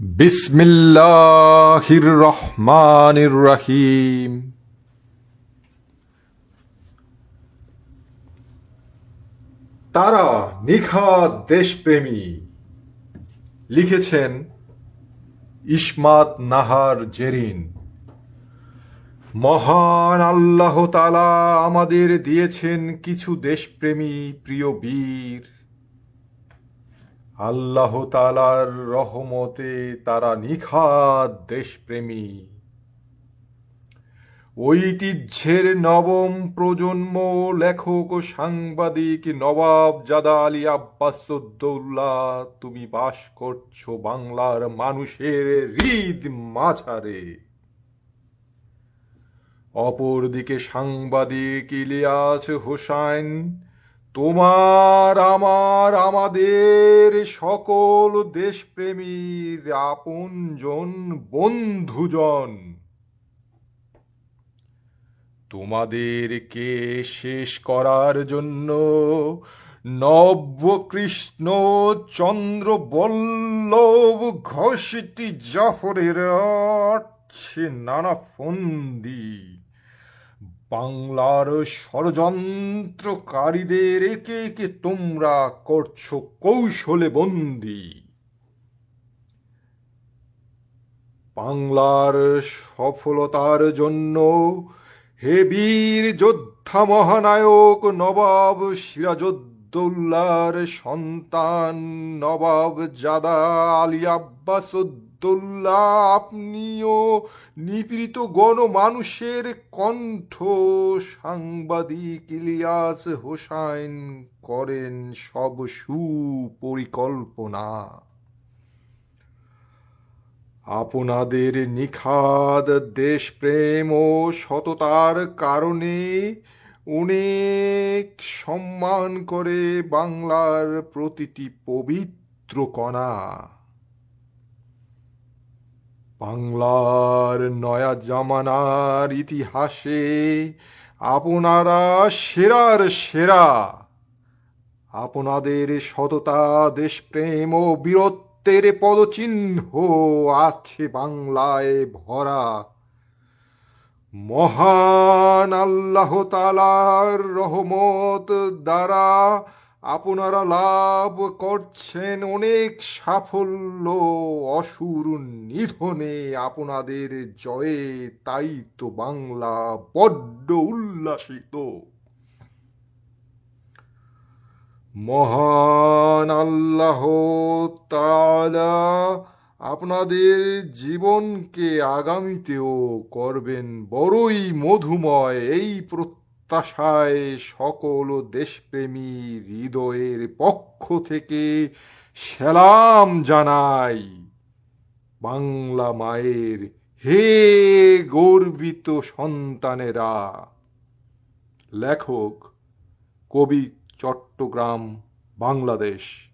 বিসমিল্লাহির রহমানির রহিম তারা নিখাত দেশপ্রেমী। লিখেছেন ইসমাত নাহার জেরিন। মহান আল্লাহ তালা আমাদের দিয়েছেন কিছু দেশপ্রেমী প্রিয় বীর। আল্লাহ তালার রহমতে তারা নিখাত দেশপ্রেমী। ঐতিহ্যের নবম প্রজন্ম লেখক ও সাংবাদিক নবাব জাদা আলী আব্বাসুদ্দৌল্লাহ তুমি বাস করছ বাংলার মানুষের হৃদ মাঝারে। অপরদিকে সাংবাদিক ইলিয়াস হোসাইন তোমার আমার, আমাদের সকল দেশপ্রেমীর আপনজন বন্ধুজন। তোমাদেরকে শেষ করার জন্য নবকৃষ্ণ চন্দ্র বল্লভ ঘোষটি জাফরের নানা ফন্দি। বাংলার ষড়যন্ত্রকারীদের একে একে তোমরা করছ কৌশলে বন্দি। বাংলার সফলতার জন্য হে বীর যোদ্ধা মহানায়ক নবাব সিরাজউদ্দৌলার সন্তান নবাব জাদা আলী আব্বাস আব্বাসুদ্দৌল্লাহ, আপনিও নিপীড়িত গণমানুষের কণ্ঠ সাংবাদিক ইলিয়াস হোসাইন করেন সব সুপরিকল্পনা। আপনাদের নিখাদ দেশপ্রেম ও সততার কারণে অনেক সম্মান করে বাংলার প্রতিটি পবিত্র কণা। বাংলার নয়া জামানার ইতিহাসে আপনারা সেরার সেরা। আপনাদের সততা, দেশপ্রেম ও বীরত্বের পদচিহ্ন আছে বাংলায় ভরা মহান আল্লাহ তালার রহমত দ্বারা আপনারা লাভ করছেন অনেক সাফল্য, অসুর নিধনে আপনাদের জয়ে, তাই তো বাংলা বড্ড উল্লাসিত। মহান আল্লাহ তাআলা আপনাদের জীবনকে আগামীতেও করবেন বড়ই মধুময় এই প্রত্যাশায় সকল দেশপ্রেমী হৃদয়ের পক্ষ থেকে সেলাম জানাই। বাংলা মায়ের হে গর্বিত সন্তানেরা। লেখক কবি চট্টগ্রাম, বাংলাদেশ।